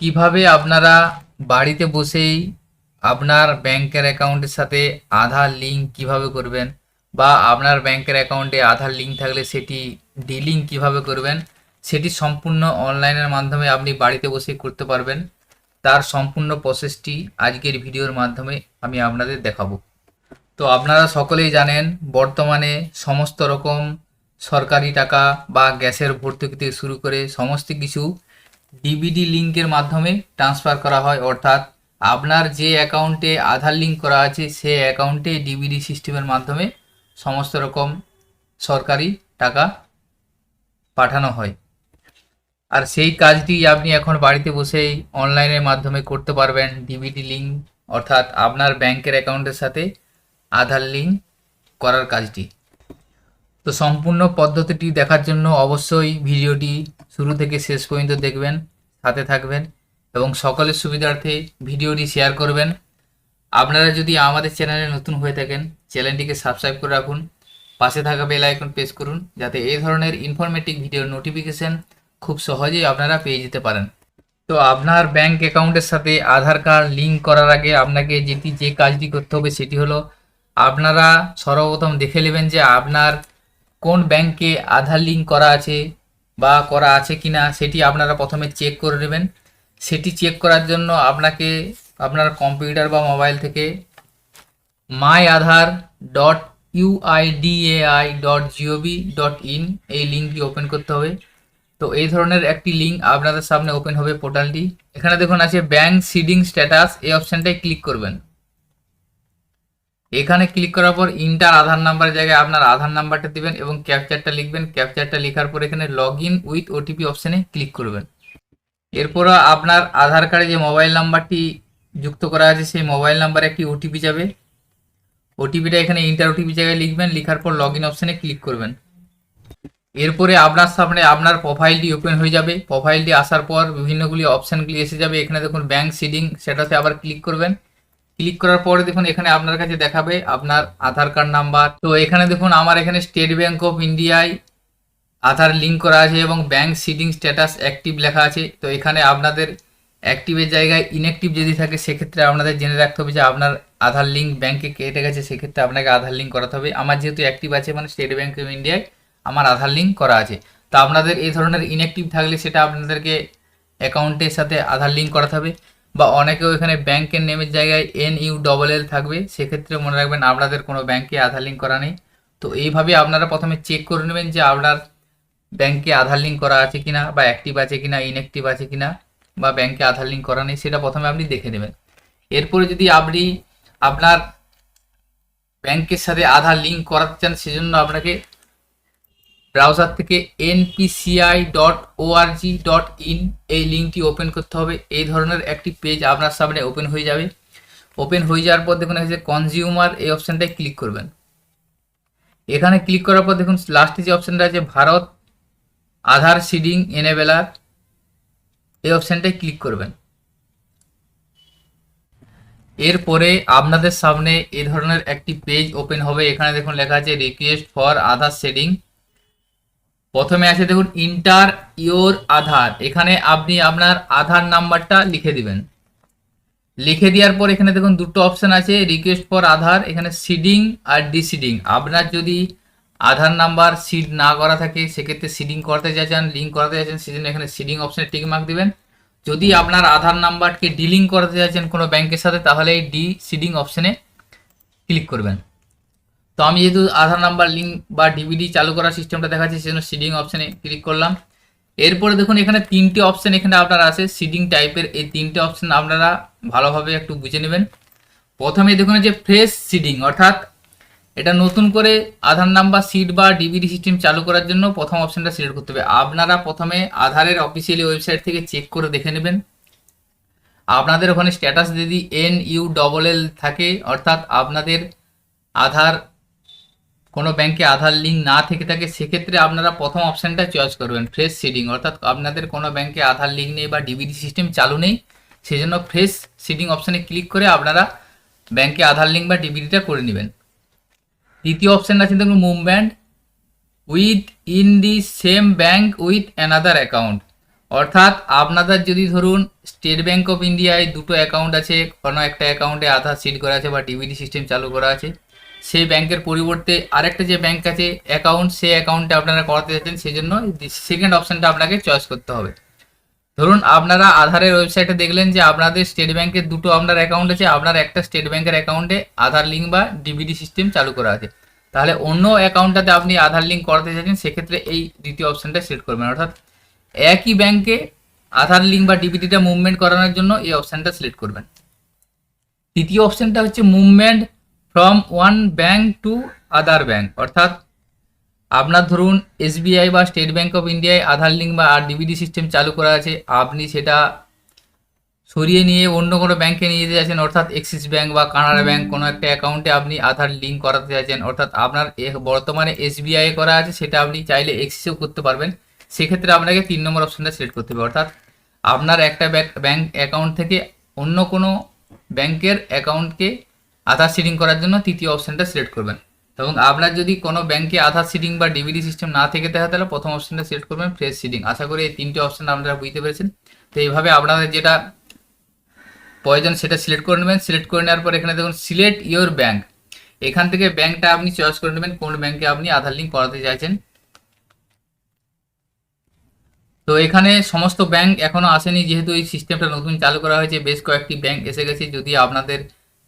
কীভাবে আপনারা বাড়িতে বসেই আপনার ব্যাংকের অ্যাকাউন্টের সাথে আধার লিঙ্ক কীভাবে করবেন বা আপনার ব্যাংকের অ্যাকাউন্টে আধার লিঙ্ক থাকলে সেটি ডিলিং কীভাবে করবেন, সেটি সম্পূর্ণ অনলাইনের মাধ্যমে আপনি বাড়িতে বসেই করতে পারবেন। তার সম্পূর্ণ প্রসেসটি আজকের ভিডিওর মাধ্যমে আমি আপনাদের দেখাবো। তো আপনারা সকলেই জানেন, বর্তমানে সমস্ত রকম সরকারি টাকা বা গ্যাসের ভর্তুকি থেকে শুরু করে সমস্ত কিছু ডিবিডি লিঙ্কের মাধ্যমে ট্রান্সফার করা হয়, অর্থাৎ আপনার যে অ্যাকাউন্টে আধার লিঙ্ক করা আছে সে অ্যাকাউন্টে ডিবিডি সিস্টেমের মাধ্যমে সমস্ত রকম সরকারি টাকা পাঠানো হয়। আর সেই কাজটি আপনি এখন বাড়িতে বসেই অনলাইনের মাধ্যমে করতে পারবেন। ডিবিডি লিঙ্ক অর্থাৎ আপনার ব্যাংকের অ্যাকাউন্টের সাথে আধার লিঙ্ক করার কাজটি। তো সম্পূর্ণ পদ্ধতিটি দেখার জন্য অবশ্যই ভিডিওটি শুরু থেকে শেষ পর্যন্ত দেখবেন, সাথে থাকবেন এবং সকলের সুবিধার্থে ভিডিওটি শেয়ার করবেন। আপনারা যদি আমাদের চ্যানেলে নতুন হয়ে থাকেন, চ্যানেলটিকে সাবস্ক্রাইব করে রাখুন, পাশে থাকা বেল আইকন প্রেস করুন, যাতে এই ধরনের ইনফরমেটিভ ভিডিওর নোটিফিকেশন খুব সহজেই আপনারা পেয়ে যেতে পারেন। তো আপনার ব্যাংক অ্যাকাউন্টের সাথে আধার কার্ড লিঙ্ক করার আগে আপনাকে যেটি যে কাজটি করতে হবে সেটি হলো, আপনারা সর্বপ্রথম দেখে নেবেন যে আপনার কোন ব্যাংকে আধার লিঙ্ক করা আছে বা করা আছে কি না সেটি আপনারা প্রথমে চেক করে নেবেন। সেটি চেক করার জন্য আপনাকে আপনার কম্পিউটার বা মোবাইল থেকে my Aadhaar dot UIDAI dot GOV dot in এই লিঙ্কটি ওপেন করতে হবে। তো এই ধরনের একটি লিঙ্ক আপনাদের সামনে ওপেন হবে পোর্টালটি এখানে দেখুন আছে ব্যাংক সিডিং স্ট্যাটাস এই অপশানটায় ক্লিক করবেন। এখানে ক্লিক করার পর ইন্টার আধার নাম্বার জায়গায় আপনার আধার নাম্বারটা দিবেন এবং ক্যাপচারটা লিখবেন। ক্যাপচারটা লেখার পর এখানে লগ ইন উইথ ওটিপি অপশানে ক্লিক করবেন। এরপর আপনার আধার কার্ডে যে মোবাইল নাম্বারটি যুক্ত করা আছে, সেই মোবাইল নাম্বারে একটি ওটিপি যাবে। ওটিপিটা এখানে ইন্টার ওটিপি জায়গায় লিখবেন, লেখার পর লগ ইন অপশানে ক্লিক করবেন। এরপরে আপনার সামনে আপনার প্রোফাইলটি ওপেন হয়ে যাবে। প্রোফাইলটি আসার পর বিভিন্নগুলি অপশানগুলি এসে যাবে। এখানে দেখুন ব্যাংক সিডিং সেটাতে আবার ক্লিক করবেন। ক্লিক করার পরে দেখুন এখানে আপনার কাছে দেখাবে আপনার আধার কার্ড নাম্বার। তো এখানে দেখুন আমার এখানে স্টেট ব্যাঙ্ক অফ ইন্ডিয়ায় আধার লিঙ্ক করা আছে এবং ব্যাংক সিডিং স্ট্যাটাস অ্যাক্টিভ লেখা আছে। তো এখানে আপনাদের অ্যাক্টিভের জায়গায় ইনঅ্যাক্টিভ যদি থাকে, সেক্ষেত্রে আপনাদের জেনে রাখতে হবে যে আপনার আধার লিঙ্ক ব্যাংকে কেটে গেছে, সেক্ষেত্রে আপনাকে আধার লিঙ্ক করাতে হবে। আমার যেহেতু অ্যাক্টিভ আছে মানে স্টেট ব্যাঙ্ক অফ ইন্ডিয়ায় আমার আধার লিঙ্ক করা আছে। তো আপনাদের এই ধরনের ইনঅ্যাক্টিভ থাকলে সেটা আপনাদেরকে অ্যাকাউন্টের সাথে আধার লিঙ্ক করাতে হবে। বা অনেকেও এখানে ব্যাংকের নেমের জায়গায় এন ইউ ডবল এল থাকবে, সেক্ষেত্রে মনে রাখবেন আপনাদের কোনো ব্যাংকে আধার লিঙ্ক করা নেই। তো এইভাবে আপনারা প্রথমে চেক করে নেবেন যে আপনার ব্যাংকে আধার লিঙ্ক করা আছে কিনা বা অ্যাক্টিভ আছে কিনা ইনঅ্যাক্টিভ আছে কিনা বা ব্যাংকে আধার লিঙ্ক করা নেই, সেটা প্রথমে আপনি দেখে নেবেন। এরপরে যদি আপনি আপনার ব্যাংকের সাথে আধার লিঙ্ক করাতে চান, সেজন্য আপনাকে ব্রাউজার থেকে NPCI dot ORG dot in এই লিঙ্কটি ওপেন করতে হবে। এই ধরনের একটি পেজ আপনার সামনে ওপেন হয়ে যাবে। ওপেন হয়ে যাওয়ার পর দেখুন এসে কনজিউমার এই অপশানটায় ক্লিক করবেন। এখানে ক্লিক করার পর দেখুন লাস্টে যে অপশানটা আছে ভারত আধার সিডিং এনেবেলার এই অপশানটায় ক্লিক করবেন। এরপরে আপনাদের সামনে এ ধরনের একটি পেজ ওপেন হবে। এখানে দেখুন লেখা আছে রিকোয়েস্ট ফর আধার শেডিং প্রথমে আছে দেখুন ইন্টার ইওর আধার। এখানে আপনি আপনার আধার নাম্বারটা লিখে দিবেন। লিখে দেওয়ার পর এখানে দেখুন, দুটো অপশান আছে রিকোয়েস্ট ফর আধার, এখানে সিডিং আর ডিসিডিং আপনার যদি আধার নাম্বার সিড না করা থাকে, সেক্ষেত্রে সিডিং করতে চাইছেন লিঙ্ক করাতে চাইছেন, সেজন্য এখানে সিডিং অপশানে টিক মার্ক দিবেন। যদি আপনার আধার নাম্বারকে ডিলিং করাতে চাইছেন কোনো ব্যাংকের সাথে, তাহলে এই ডি সিডিং অপশানে ক্লিক করবেন। তো আমি যেহেতু আধার নাম্বার লিঙ্ক বা ডিভিডি চালু করার সিস্টেমটা দেখাচ্ছি, সেজন্য সিডিং অপশানে ক্লিক করলাম। এরপরে দেখুন, এখানে তিনটে অপশান এখানে আপনার আছে। সিডিং টাইপের এই তিনটে অপশান আপনারা ভালোভাবে একটু বুঝে নেবেন। প্রথমে দেখুন যে ফ্রেশ সিডিং অর্থাৎ এটা নতুন করে আধার নাম্বার সিট বা ডিভিডি সিস্টেম চালু করার জন্য প্রথম অপশানটা সিলেক্ট করতে হবে। আপনারা প্রথমে আধারের অফিসিয়ালি ওয়েবসাইট থেকে চেক করে দেখে নেবেন। আপনাদের ওখানে স্ট্যাটাস যদি এন ইউ ডবল এল থাকে, অর্থাৎ আপনাদের আধার কোনো ব্যাংকে আধার লিঙ্ক না থেকে থাকে, সেক্ষেত্রে আপনারা প্রথম অপশানটা চয়েস করবেন ফ্রেশ সিডিং অর্থাৎ আপনাদের কোনো ব্যাংকে আধার লিঙ্ক নেই বা ডিবিডি সিস্টেম চালু নেই সেই জন্য ফ্রেশ সিডিং অপশানে ক্লিক করে আপনারা ব্যাংকে আধার লিঙ্ক বা ডিবিডিটা করে নেবেন। দ্বিতীয় অপশান আছে দেখুন movement within the same bank with another account অর্থাৎ আপনাদের যদি ধরুন স্টেট ব্যাংক অফ ইন্ডিয়ায় দুটো অ্যাকাউন্ট আছে, কোনো একটা অ্যাকাউন্টে আধার সিড করা আছে বা ডিবিডি সিস্টেম চালু করা আছে সেই ব্যাংকের পরিবর্তে আরেকটা যে ব্যাংক আছে অ্যাকাউন্ট সেই অ্যাকাউন্টে আপনারা করাতে চাচ্ছেন সেই জন্য সেকেন্ড অপশনটা আপনাকে চয়েস করতে হবে। ধরুন, আপনারা আধারের ওয়েবসাইটে দেখলেন যে আপনাদের স্টেট ব্যাংকের দুটো আপনার অ্যাকাউন্ট আছে, আপনার একটা স্টেট ব্যাংকের অ্যাকাউন্টে আধার লিঙ্ক বা ডিবিটি সিস্টেম চালু করা আছে। তাহলে অন্য অ্যাকাউন্টটাতে আপনি আধার লিঙ্ক করাতে চাইছেন, সেক্ষেত্রে এই দ্বিতীয় অপশানটা সিলেক্ট করবেন। অর্থাৎ একই ব্যাংকে আধার লিঙ্ক বা ডিবিটিটা মুভমেন্ট করানোর জন্য এই অপশনটা সিলেক্ট করবেন। তৃতীয় অপশনটা হচ্ছে movement from one bank to other bank অর্থাৎ আপনার ধরুন এসবিআই বা স্টেট ব্যাংক অফ ইন্ডিয়ায় আধার লিঙ্ক বা আর ডিবিটি সিস্টেম চালু করা আছে আপনি সেটা সরিয়ে নিয়ে অন্য কোনো ব্যাংকে নিয়ে যেতে চাইছেন অর্থাৎ এক্সিস ব্যাংক বা কানাড়া ব্যাংক কোনো একটা অ্যাকাউন্টে আপনি আধার লিঙ্ক করাতে চাইছেন অর্থাৎ আপনার এ- বর্তমানে এসবিআই করা আছে সেটা আপনি চাইলে এক্সিসেও করতে পারবেন। সেক্ষেত্রে আপনাকে তিন নম্বর অপশনটা সিলেক্ট করতে হবে। অর্থাৎ আপনার একটা ব্যাংক অ্যাকাউন্ট থেকে অন্য কোনো ব্যাংকের অ্যাকাউন্টকে আধার সিডিং করার জন্য তৃতীয় অপশনটা সিলেক্ট করবেন। এবং আপনার যদি কোনো ব্যাংকে আধার সিডিং বা ডিবিডি সিস্টেম না থেকে থাকে, তাহলে প্রথম অপশনটা সিলেক্ট করবেন ফ্রেশ সিডিং আশা করি এই তিনটে অপশন আপনারা বুঝতে পেরেছেন। তো এইভাবে আপনাদের যেটা প্রয়োজন সেটা সিলেক্ট করে নেবেন। সিলেক্ট করে নেওয়ার পর এখানে দেখুন সিলেক্ট ইয়োর ব্যাংক এখান থেকে ব্যাংকটা আপনি চয়েস করে নেবেন কোন ব্যাংকে আপনি আধার লিঙ্ক করাতে চাইছেন। তো এখানে সমস্ত ব্যাংক এখনও আসেনি, যেহেতু এই সিস্টেমটা নতুন চালু করা হয়েছে, বেশ কয়েকটি ব্যাংক এসে গেছে। যদি আপনাদের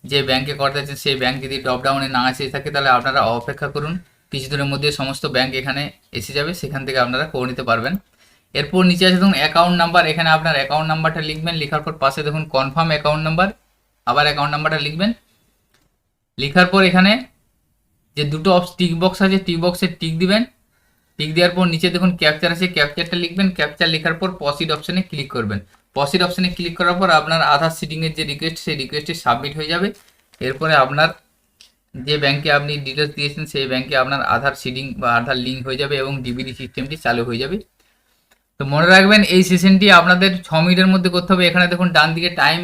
যে ব্যাংকে করতে চাচ্ছেন সেই ব্যাংক যদি ড্রপ ডাউনে না এসে থাকে, তাহলে আপনারা অপেক্ষা করুন। কিছুদিনের মধ্যে সমস্ত ব্যাংক এখানে এসে যাবে, সেখান থেকে আপনারা করে নিতে পারবেন। এরপর নিচে আছে দেখুন অ্যাকাউন্ট নাম্বার এখানে আপনার অ্যাকাউন্ট নাম্বারটা লিখবেন, লেখার পর পাশে দেখুন কনফার্ম অ্যাকাউন্ট নাম্বার আবার অ্যাকাউন্ট নাম্বারটা লিখবেন। লেখার পর এখানে যে দুটো টিক বক্স আছে টিক বক্সে টিক দিবেন। টিক দেওয়ার পর নিচে দেখুন ক্যাপচার আছে। ক্যাপচারটা লিখবেন। ক্যাপচার লেখার পর পসিড অপশনে ক্লিক করবেন। পসিড অপশানে ক্লিক করার পর আপনার আধার সিডিংয়ের যে রিকোয়েস্ট সেই রিকোয়েস্টটি সাবমিট হয়ে যাবে। এরপরে আপনার যে ব্যাংকে আপনি ডিটেলস দিয়েছেন, সেই ব্যাংকে আপনার আধার সিডিং বা আধার লিঙ্ক হয়ে যাবে এবং ডিবিডি সিস্টেমটি চালু হয়ে যাবে। তো মনে রাখবেন, এই সেশনটি আপনাদের ছ মিনিটের মধ্যে করতে হবে। এখানে দেখুন, ডান দিকে টাইম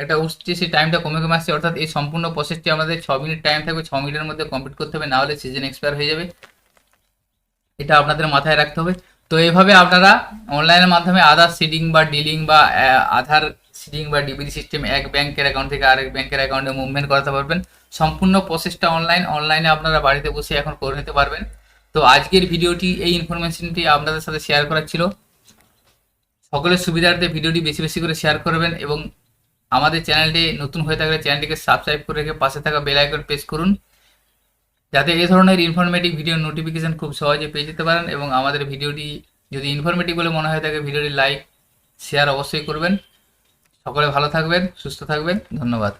একটা উঠছে, সেই টাইমটা কমে কমে আসছে। অর্থাৎ এই সম্পূর্ণ প্রসেসটি আমাদের ছ মিনিট টাইম থাকবে, ছ মিনিটের মধ্যে কমপ্লিট করতে হবে। না হলে সিজন এক্সপায়ার হয়ে যাবে। এটা আপনাদের মাথায় রাখতে হবে। তো এইভাবে আপনারা অনলাইনের মাধ্যমে আধার সিডিং বা ডিলিং বা আধার সিডিং বা ডিবিডি সিস্টেম এক ব্যাংকের অ্যাকাউন্ট থেকে আরেক ব্যাংকের অ্যাকাউন্টে মুভমেন্ট করাতে পারবেন। সম্পূর্ণ প্রসেসটা অনলাইন অনলাইনে আপনারা বাড়িতে বসে এখন করে নিতে পারবেন। তো আজকের ভিডিওটি এই ইনফরমেশনটি আপনাদের সাথে শেয়ার করার ছিল। সকলের সুবিধার্থে ভিডিওটি বেশি বেশি করে শেয়ার করবেন এবং আমাদের চ্যানেলটি নতুন হয়ে থাকলে চ্যানেলটিকে সাবস্ক্রাইব করে রেখে পাশে থাকা বেল আইকন প্রেস করুন। যাতে এই ধরনের ইনফরমেটিভ ভিডিও নোটিফিকেশান খুব সহজে পেয়ে যেতে পারেন এবং আমাদের ভিডিওটি যদি ইনফরমেটিভ বলে মনে হয় থাকে, ভিডিওটি লাইক শেয়ার অবশ্যই করবেন। সকলে ভালো থাকবেন, সুস্থ থাকবেন। ধন্যবাদ।